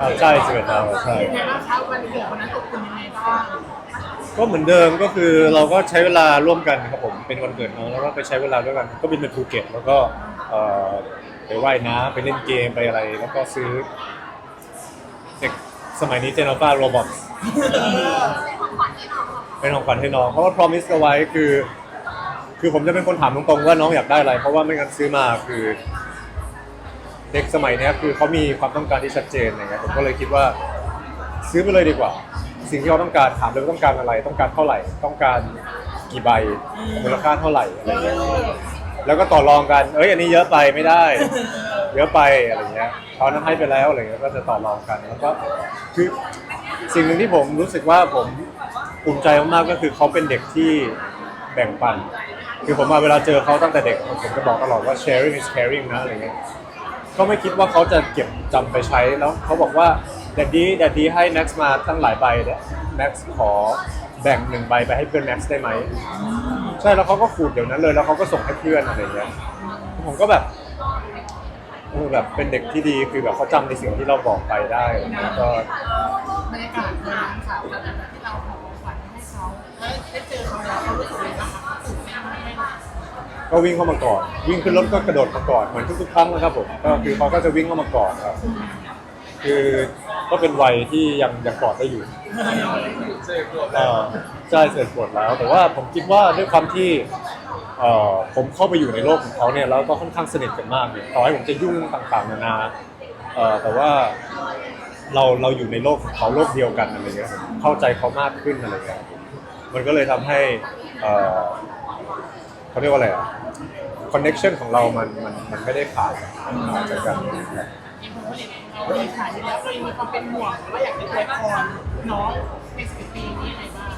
อ่าใช่สิบเอ็ดดาวใช่ ยังไงบ้างครับวันเกิดวันนั้นตกคุณยังไงบ้างก็เหมือนเดิมก็คือเราก็ใช้เวลาร่วมกันครับผมเป็นวันเกิดน้องแล้วก็ไปใช้เวลาด้วยกัน ก็บินไปภูเก็ตแล้วก็เอ่อไปว่ายน้ำไปเล่นเกมไปอะไร แล้วก็ซื้อเด็กสมัยนี้เจนอัลฟาโรบอทเป็นของขวัญให้น้องเพราะว่า promise เอาไว้คือ คือผมจะเป็นคนถามตรงๆว่าน้องอยากได้อะไร เพราะว่าไม่งั้นซื้อมาคือ เด็กสมัยเนี้ยคือเขามีความต้องการที่ชัดเจนอะไรเงี้ยผมก็เลยคิดว่า ซื้อไปเลยดีกว่า สิ่งที่เขาต้องการถามเลยว่าต้องการอะไร ต้องการเท่าไหร่ ต้องการกี่ใบมูลค่าเท่าไหร่อะไรเงี้ยแล้วก็ต่อรองกันเอ้ยอันนี้เยอะไปไม่ได้ เยอะไปอะไรเงี้ยเขานั้นให้ไปแล้วอะไรเงี้ยก็จะต่อรองกันแล้วก็คือสิ่งหนึ่งที่ผมรู้สึกว่าผมภูมิใจมากๆก็คือเขาเป็นเด็กที่แบ่งปัน คือผมมาเวลาเจอเขาตั้งแต่เด็กผมจะบอกตลอดว่า sharing is caring นะอะไรเงี้ย ก็ไม่คิดว่าเขาจะเก็บจำไปใช้แล้วเขาบอกว่าแดดดี้แดดดี้ให้ Max มาตั้งหลายใบเนี่ย Max ขอแบ่งหนึ่งใบไปให้เพื่อน Max ได้ไหมใช่แล้วเขาก็ขูดเดี๋ยวนั้นเลยแล้วเขาก็ส่งให้เพื่อนอะไรเงี้ยผมก็แบบเออแบบเป็นเด็กที่ดีคือแบบเขาจำในสิ่งที่เราบอกไปได้แล้วก็บรรยากาศวันนั้นค่ะวันนั้นที่เราของขวัญให้เขาแล้วได้เจอเขาแล้วเขารู้สึก ก็วิ่งเข้ามากอดวิ่งขึ้นรถก็กระโดดมากอดเหมือนทุกๆครั้งนะครับผมก็คือเขาก็จะวิ่งเข้ามากอดครับ คือก็เป็นวัยที่ยังยังกอดได้อยู่เอ่อใช่เสร็จปวดแล้ว แต่ว่าผมคิดว่าด้วยความที่เอ่อผมเข้าไปอยู่ในโลกของเขาเนี่ยแล้วก็ค่อนข้างสนิทกันมากเนี่ยต่อให้ผมจะยุ่งต่างๆนานาเอ่อแต่ว่าเราเราอยู่ในโลกของเขาโลกเดียวกันอะไรเงี้ยเข้าใจเขามากขึ้นอะไรเงี้ยมันก็เลยทำให้เอ่อ เขาเรียกว่าอะไรอะคอนเน็ชันของเรามันมันมันไม่ได้ขาดขาดจากกันนะครับเองผมก็เห็นเราในถ่ายที่แล้วมีความเป็นห่วงว่าอยากจะอวยพรน้องในสิบปีนี้ยังไงบ้าง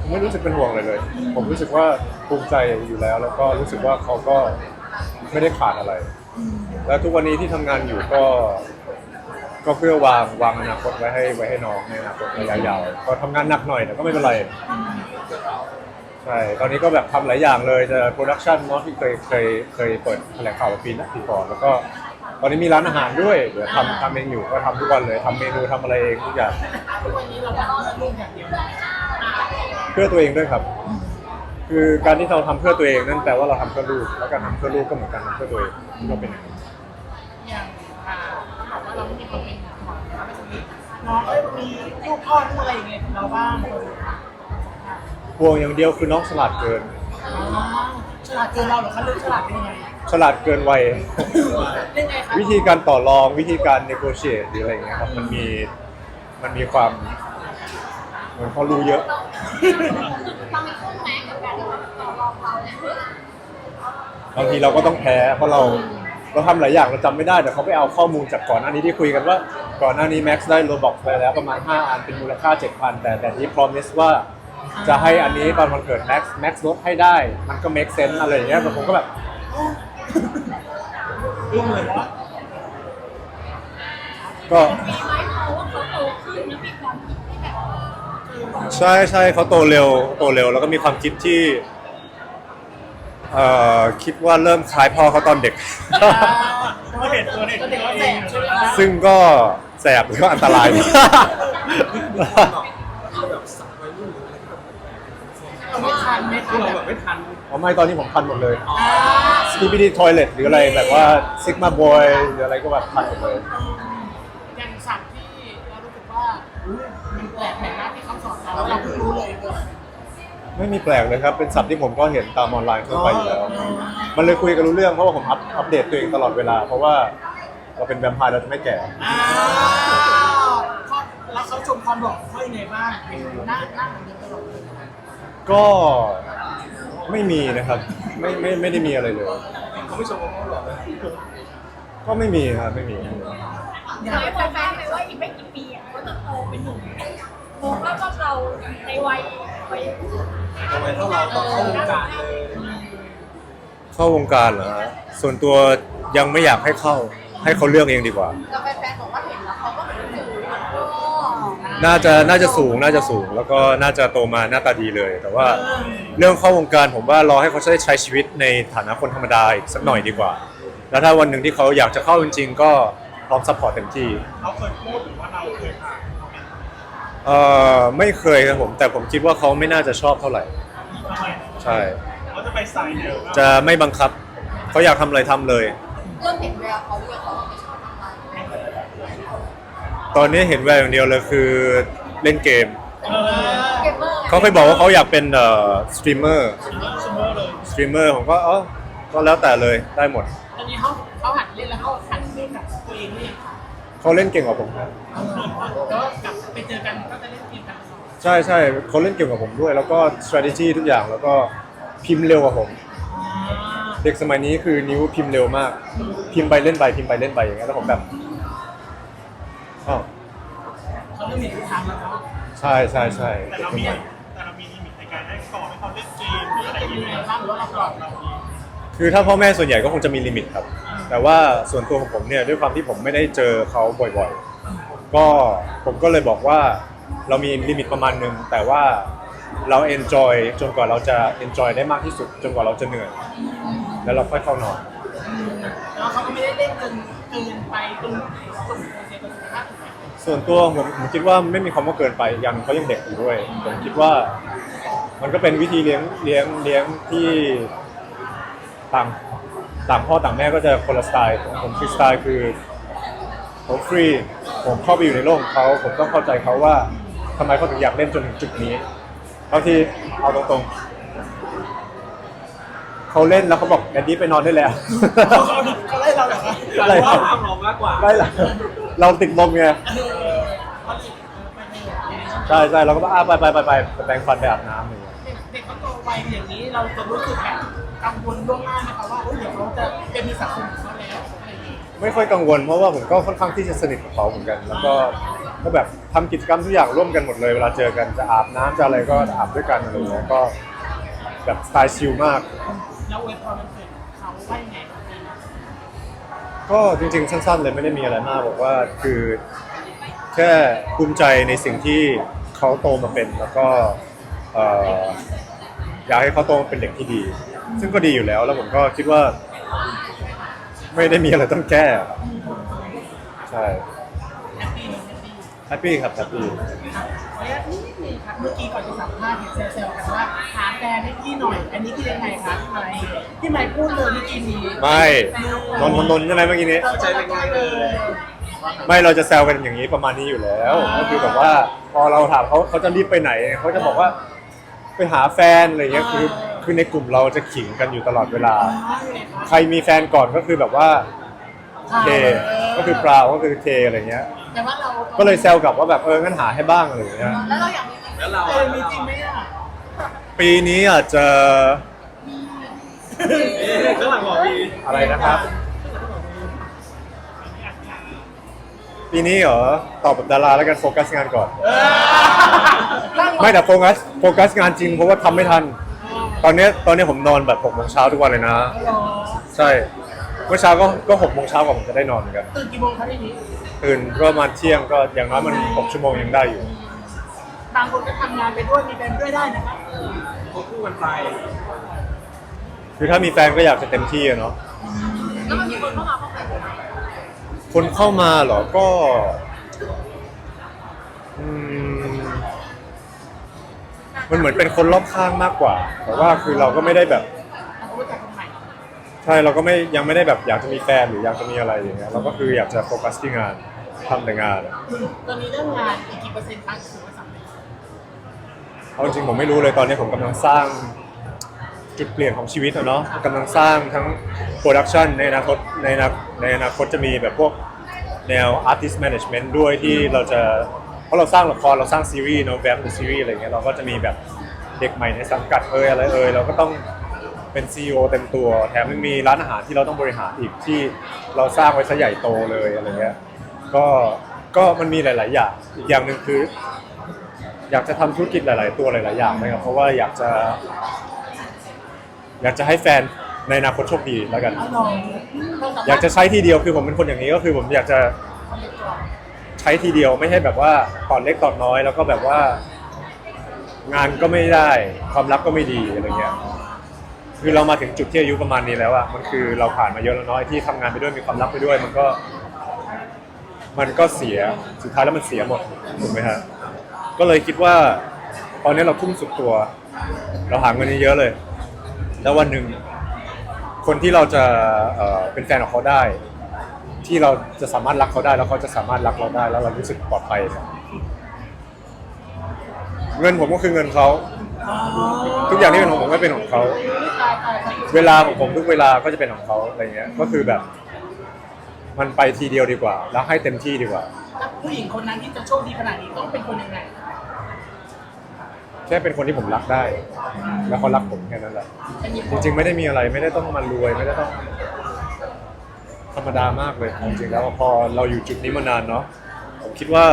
ผมไม่รู้สึกเป็นห่วงเลยเลย ผมรู้สึกว่าภูมิใจอยู่แล้ว แล้วก็รู้สึกว่าเขาก็ไม่ได้ขาดอะไร แล้วทุกวันนี้ที่ทำงานอยู่ก็ ก็เพื่อวางวางอนาคตไว้ให้ไว้ให้น้องในอนาคตระยะยาวก็ทำงานหนักหน่อยแต่ก็ไม่เป็นไรใช่ตอนนี้ก็แบบทำหลายอย่างเลยจะโปรดักชันเนาะที่เคยเคยเคยเปิดแถลงข่าวปีนะปีก่อนแล้วก็ ตอนนี้มีร้านอาหารด้วยเดี๋ยวทำทำเองอยู่ก็ทำทุกวันเลยทำเมนูทำอะไรเองทุกอย่างเพื่อลูกอย่างเดียวเพื่อตัวเองด้วยครับ คือการที่เราทำเพื่อตัวเองนั่นแปลว่าเราทำเพื่อลูกแล้วการทำเพื่อลูกก็เหมือนการทำเพื่อตัวเองก็เป็นอย่างนั้น เราไม่มีความเป็นห่วงนะไม่ตรงนี้น้องเอ้ยมีลูกพ่อลูกอะไรอย่างเงี้ยของเราบ้างห่วงอย่างเดียวคือน้องฉลาดเกิน อ๋อฉลาดเกินเราเหรอคะลูกฉลาดเป็นยังไงฉลาดเกินวัยเล่นไงคะวิธีการต่อรองวิธีการ negotiate หรืออะไรเงี้ยครับมันมีมันมีความเหมือนเขารู้เยอะ เรามีคู่แม้กับการที่เราต่อรองเขาเนี่ย บางทีเราก็ต้องแพ้เพราะเรา เราทำหลายอย่างเราจำไม่ได้แต่เขาไปเอาข้อมูลจากก่อนหน้านี้ที่คุยกันว่า ก่อนหน้านี้ Max ได้โรบอกไปแล้วประมาณ 5 อันเป็นมูลค่า 7,000 แต่แต่ที่ promise ว่าจะให้อันนี้ตอนวันเกิด Max Max ลดให้ได้ มันก็ make sense อะไรอย่างเงี้ยแต่ผมก็แบบลูกเลยว่าก็มีไหมเพราะว่าเขาโตขึ้นแล้วมีความคิดที่แบบใช่ใช่เขาโตเร็วโตเร็วแล้วก็มีความคิดที่ เอ่อคิดว่าเริ่มคล้ายพ่อเขาตอนเด็ก ตัวเด็ดตัวเด็ดตัวเด็ดแสบใช่ไหมคะซึ่งก็แสบแล้วก็อันตราย เราไม่ทันไม่ทันเราแบบไม่ทันอ๋อไม่ตอนนี้ผมพันหมดเลยอ่า Skibidi Toilet หรืออะไรแบบว่า Sigma Boy หรืออะไรก็แบบพันหมดเลย อย่างสัตว์ที่เรารู้สึกว่าอุ๊ยมันแปลกแปลกมากที่เขาสอนเราแล้วเราเพิ่งรู้เลยเลย ไม่มีแปลกเลยครับเป็นศัพท์ที่ผมก็เห็นตามออนไลน์ทั่วไปอยู่แล้ว มันเลยคุยกันรู้เรื่องเพราะว่าผมอัปอัปเดตตัวเองตลอดเวลา เพราะว่าเราเป็นแวมไพร์เราจะไม่แก่อ่าเขาแล้วเขาชมความหล่อเขายังไงบ้างเห็นหน้าหน้าเหมือนเดิมตลอดเลยก็ไม่มีนะครับ ไม่ไม่ไม่ได้มีอะไรเลย เขาไม่ชมว่าเขาหล่อเลยก็ไม่มีครับไม่มีเคยบอกแฟนไปว่าอีกไม่กี่ปีอะเขาจะโตเป็นหนุ่มมองว่าพวกเราในวัย วัยทำไมเท่าเราต้องเข้าวงการเลยเข้าวงการเหรอฮะส่วนตัวยังไม่อยากให้เข้า ให้เขาเลือกเองดีกว่า เราแฟนๆบอกว่าเห็นแล้วเขาก็เหมือนสูงแล้วก็น่าจะน่าจะสูงน่าจะสูง แล้วก็น่าจะโตมาหน้าตาดีเลย แต่ว่าเรื่องเข้าวงการผมว่ารอให้เขาได้ใช้ชีวิตในฐานะคนธรรมดาอีกสักหน่อยดีกว่าแแล้วถ้าวันหนึ่งที่เขาอยากจะเข้าจริงๆก็พร้อมซัพพอร์ตเต็มที่ เขาเคยพูด เอ่อไม่เคยครับผม แต่ผมคิดว่าเขาไม่น่าจะชอบเท่าไหร่ ทำไมใช่ เขาจะไปสายเดียวว่าจะไม่บังคับเขาอยากทำอะไรทำเลย เริ่มเห็นแววเขาเรื่องเขาไม่ชอบทำงานตอนนี้เห็นแววอย่างเดียวเลยคือเล่นเกม เออเกมเมอร์ไงเขาเคยบอกว่าเขาอยากเป็นเอ่อสตรีมเมอร์สมมติเลยสตรีมเมอร์ผมก็เออก็แล้วแต่เลยได้หมดตอนนี้เขาเขาหัดเล่นแล้วเขาหัดเล่นกับตัวเองนี่ค่ะ เขาเล่นเก่งกว่าผมครับแล้วก็กลับไปเจอกันก็จะเล่นเกมกันต่อใช่ใช่เขาเล่นเก่งกว่าผมด้วย แล้วก็ strategy ทุกอย่างแล้วก็พิมพ์เร็วกว่าผม เด็กสมัยนี้คือนิ้วพิมพ์เร็วมาก พิมพ์ไปเล่นไปพิมพ์ไปเล่นไปอย่างเงี้ยแล้วผมแบบอ๋อเขาจะมีทิศทางแล้วเนาะใช่ใช่ใช่แต่เรามีแต่เรามีลิมิตในการให้ก่อนให้เขาเล่นเกมหรืออะไรจะอย่างมีเงี้ยอะไรบ้างหรือว่าเราปลอดเราดีคือถ้าพ่อแม่ส่วนใหญ่ก็คงจะมีลิมิตครับ แต่ว่าส่วนตัวของผมเนี่ยด้วยความที่ผมไม่ได้เจอเขาบ่อยๆ ก็ผมก็เลยบอกว่าเรามีลิมิตประมาณหนึ่งแต่ว่าเรา enjoy จนกว่าเราจะ enjoy ได้มากที่สุด จนกว่าเราจะเหนื่อยแล้วเราค่อยเข้านอนแล้วเขาก็ไม่ได้เล่นจนเกินไปจนส่งผลเสียต่อสุขภาพส่วนตัวผมผมคิดว่าไม่มีคำว่าเกินไปยังเขายังเด็กอยู่ด้วยผมคิดว่า มันก็เป็นวิธีเลี้ยงเลี้ยงเลี้ยงที่ต่าง ต่างพ่อต่างแม่ก็จะคนละสไตล์ของผมคือสไตล์คือผมฟรี ผมเข้าไปอยู่ในโลกของเขาผมต้องเข้าใจเขาว่าทำไมเขาถึงอยากเล่นจนถึงจุดนี้บางทีเอาตรงๆเขาเล่นแล้วเขาบอกแดดดี้ไปนอนได้แล้วเขาเขาไล่เราเหรอคะอะไรว่าความเรามากกว่าได้ละเราติดลมไงเออเขาหลีกไปในเจเนอเรชั่นใช่ใช่เราก็บอกอะไปไปไปไปไปแปรงฟันไปอาบน้ำอะไรอย่าง เขาโตวัยอย่างนี้เราจะรู้สึกแบบกังวลล่วงหน้าไหมคะว่าเอ้ยเดี๋ยวเขาจะเป็นมีสังคมของเขาแล้วอะไรอย่างนี้ไม่ค่อยกังวลเพราะว่าผมก็ค่อนข้างที่จะสนิทกับเขาเหมือนกัน แล้วก็ก็แบบทำกิจกรรมทุกอย่างร่วมกันหมดเลย เวลาเจอกันจะอาบน้ำจะอะไรก็อาบด้วยกันอะไรอย่างเงี้ยก็แบบสไตล์ชิลมาก แล้วเวทพอมันเกิดเขาว่ายังไงบ้างปีนี้ก็จริงๆ สั้นๆ เลยไม่ได้มีอะไรมากบอกว่าคือแค่ภูมิใจในสิ่งที่เขาโตมาเป็นแล้วก็เอ่อ อยากให้เขาโตมาเป็นเด็กที่ดี ซึ่งก็ดีอยู่แล้ว แล้วผมก็คิดว่า ไม่ได้มีอะไรต้องแก้ใช่แฮปปี้ไหมแฮปปี้แฮปปี้ครับแฮปปี้ครับขออนุญาตนิดนึงครับเมื่อกี้ก่อนจะสัมภาษณ์เห็นเซลล์ๆกันว่าหาแฟนให้พี่หน่อย อันนี้คือยังไงครับพี่ไมค์พี่ไมค์พูดเลยเมื่อกี้นี้ไม่นนท์นนท์ใช่ไหมเมื่อกี้นี้ เราใจเป็นไงเลยไม่เราจะแซวกันอย่างนี้ประมาณนี้อยู่แล้วอ่าก็คือแบบว่าพอเราถามเขาเขาจะรีบไปไหนเขาจะบอกว่า ไปหาแฟนอะไรเงี้ยคือคือในกลุ่มเราจะขิงกันอยู่ตลอดเวลา ใครมีแฟนก่อนก็คือแบบว่าเทก็คือปลาวก็คือเทอะไรเงี้ย แต่ว่าเราก็เลยแซวกลับว่าแบบเอองั้นหาให้บ้างอะไรเงี้ยแล้วเราอยากมีแล้วเราเออมีจริงไหมอะปีนี้อาจจะเอ๊ะข้างหลังบอกมีอะไรนะครับ ปีนี้เหรอตอบแบบดาราแล้วกันโฟกัสงานก่อน ไม่แต่โฟกัสโฟกัสงานจริงเพราะว่าทำไม่ทัน ตอนเนี้ยตอนเนี้ยผมนอนแบบหกโมงเช้าทุกวันเลยนะหรอใช่เมื่อเช้าก็ก็หกโมงเช้ากว่าผมจะได้นอนเหมือนกันตื่นกี่โมงครับทีนี้ตื่นก็ประมาณเที่ยงก็อย่างน้อยมันหกชั่วโมงยังได้อยู่ บางคนก็ทำงานไปด้วยมีแฟนด้วยได้นะครับควบคู่กันไปคือถ้ามีแฟนก็อยากจะเต็มที่อะเนาะ แล้วมันมีคนเข้ามาเข้าไปไหม คนเข้ามาเหรอก็อืมมันเหมือนเป็นคนรอบข้างมากกว่า แต่ว่าคือเราก็ไม่ได้แบบเราก็รู้จักคนใหม่ใช่เราก็ไม่ยังไม่ได้แบบอยากจะมีแฟนหรืออยากจะมีอะไรอย่างเงี้ยเราก็คืออยากจะโฟกัสที่งานทำแต่งานตอนนี้เรื่องงานอีกกี่เปอร์เซ็นต์ครับถือว่าสำเร็จเอาจริงๆผมไม่รู้เลยตอนนี้ผมกำลังสร้าง จุดเปลี่ยนของชีวิตอะเนาะกำลังสร้างทั้งโปรดักชันในอนาคตในอนาในอนาคตจะมีแบบพวกแนว artist management ด้วยที่เราจะเพราะเราสร้างละครเราสร้างซีรีส์เนาะแบบซีรีส์อะไรเงี้ยเราก็จะมีแบบเด็กใหม่ในสังกัดเอยอะไรเอยเราก็ต้องเป็น CEO เต็มตัวแถมยังมีร้านอาหารที่เราต้องบริหารอีกที่เราสร้างไว้ซะใหญ่โตเลยอะไรเงี้ยก็ก็มันมีหลาย ๆ อย่างอีกอย่างหนึ่งคือ อยากจะทำธุรกิจหลาย ๆ ตัวหลาย ๆ อย่างนะครับเพราะว่าอยากจะ อยากจะให้แฟนในอนาคตโชคดีแล้วกันเอาลองเราสามารถอยากจะใช้ทีเดียวคือผมเป็นคนอย่างนี้ก็คือผมอยากจะใช้ทีเดียวไม่ให้แบบว่าตอนเล็กตอนน้อยแล้วก็แบบว่า งานก็ไม่ได้ความรักก็ไม่ดีอะไรเงี้ยคือเรามาถึงจุดที่อายุประมาณนี้แล้วอะมันคือเราผ่านมาเยอะแล้วเนาะไอ้ที่ทำงานไปด้วยมีความรักไปด้วย มันก็ มันก็เสียสุดท้ายแล้วมันเสียหมดถูกไหมฮะก็เลยคิดว่า ตอนนี้เราทุ่มสุดตัว เราหาเงินเยอะๆเลย แล้ววันหนึ่งคนที่เราจะเอ่อเป็นแฟนของเขาได้ ที่เราจะสามารถรักเขาได้ แล้วเขาจะสามารถรักเราได้ แล้วเรารู้สึกปลอดภัยเนี่ยเงินผมก็คือเงินเขาทุกอย่างที่เป็นของผมก็เป็นของเขาเวลาของผมทุกเวลาก็จะเป็นของเขาอะไรเงี้ย ก็คือแบบ มันไปทีเดียวดีกว่า แล้วให้เต็มที่ดีกว่า แล้วผู้หญิงคนนั้นที่จะโชคดีขนาดนี้ต้องเป็นคนยังไง ค่เป็นคนที่ผมรักได้ แล้วเขารักผมแค่นั้นแหละจริงๆไม่ได้มีอะไรไม่ได้ต้องมารวยไม่ได้ต้อง ธรรมดามากเลยจริงๆแล้วพอเราอยู่จุดนี้มานานเนาะผมคิดว่า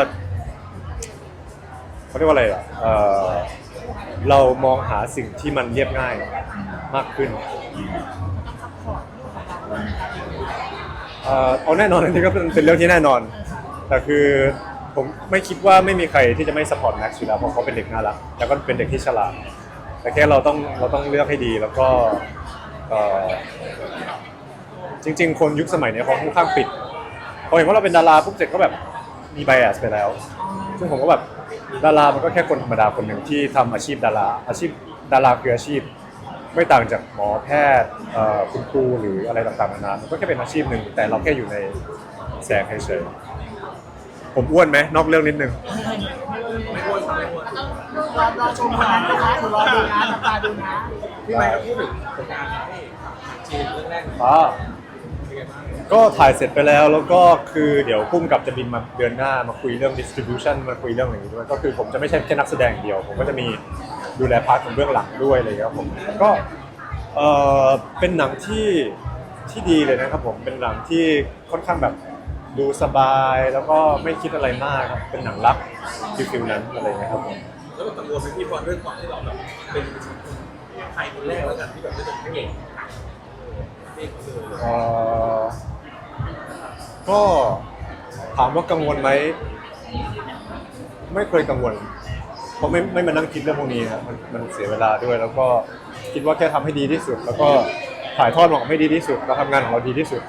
เขาเรียกว่าอะไรอะเอ่อเรามองหาสิ่งที่มันเรียบง่ายมากขึ้นเอ่อเอาแน่นอนอันนี้ก็เป็นเป็นเรื่องที่แน่นอน แต่คือ ผมไม่คิดว่าไม่มีใครที่จะไม่สปอร์ตแม็กซ์อยู่แล้วเพราะเขาเป็นเด็กน่ารักแล้วก็เป็นเด็กที่ฉลาดแต่แค่เราต้องเราต้องเลือกให้ดีแล้วก็เอ่อจริง ๆ คนยุคสมัยเนี้ยเขาค่อนข้างปิดพอเห็นว่าเราเป็นดาราปุ๊บเสร็จก็แบบมีไบแอสไปแล้ว ซึ่งผมก็แบบดารามันก็แค่คนธรรมดาคนหนึ่งที่ทำอาชีพดาราอาชีพดาราคืออาชีพ ไม่ต่างจากหมอแพทย์เอ่อคุณครูหรืออะไรต่างๆนานามันก็แค่เป็นอาชีพหนึ่งแต่เราแค่อยู่ในแสงเฉยๆ ผมอ้วนไหมนอกเรื่องนิดนึงรอรอชมคนนั้นนะคะหนูรอดูนะจับตาดูนะพี่ไมค์พูดถึงผลงานให้จีนเรื่องแรกหน่อยอ๋อเป็นไงบ้างก็ถ่ายเสร็จไปแล้วแล้วก็คือเดี๋ยวพุ่มกับจะบินมาเดือนหน้ามาคุยเรื่อง distribution มาคุยเรื่องอะไรอย่างนี้ด้วย ก็คือผมจะไม่ใช่แค่นักแสดงอย่างเดียว ผมก็จะมีดูแลพาร์ทของเบื้องหลังด้วยอะไรอย่างเลยครับผมก็เออเป็นหนังที่ที่ดีเลยนะครับผมเป็นหนังที่ค่อนข้างแบบ ดูสบายแล้วก็ไม่คิดอะไรมากครับเป็นหนังรักฟิลฟิลนั้นอะไรอย่างเงี้ยครับผมแล้วมันกังวลไหมพี่พอเรื่องความที่เราแบบเป็นไทยคนแรกแล้วกันที่แบบได้เป็นพระเอกเอกเขาเลยเอ่อก็ถามว่ากังวลไหมไม่เคยกังวล เพราะไม่ไม่มานั่งคิดเรื่องพวกนี้ครับมันมันเสียเวลาด้วย แล้วก็คิดว่าแค่ทำให้ดีที่สุด แล้วก็ถ่ายทอดออกมาให้ดีที่สุดเราทำงานของเราดีที่สุด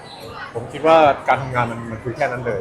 ผมคิดว่าการทำงานมันมันคือแค่นั้นเลย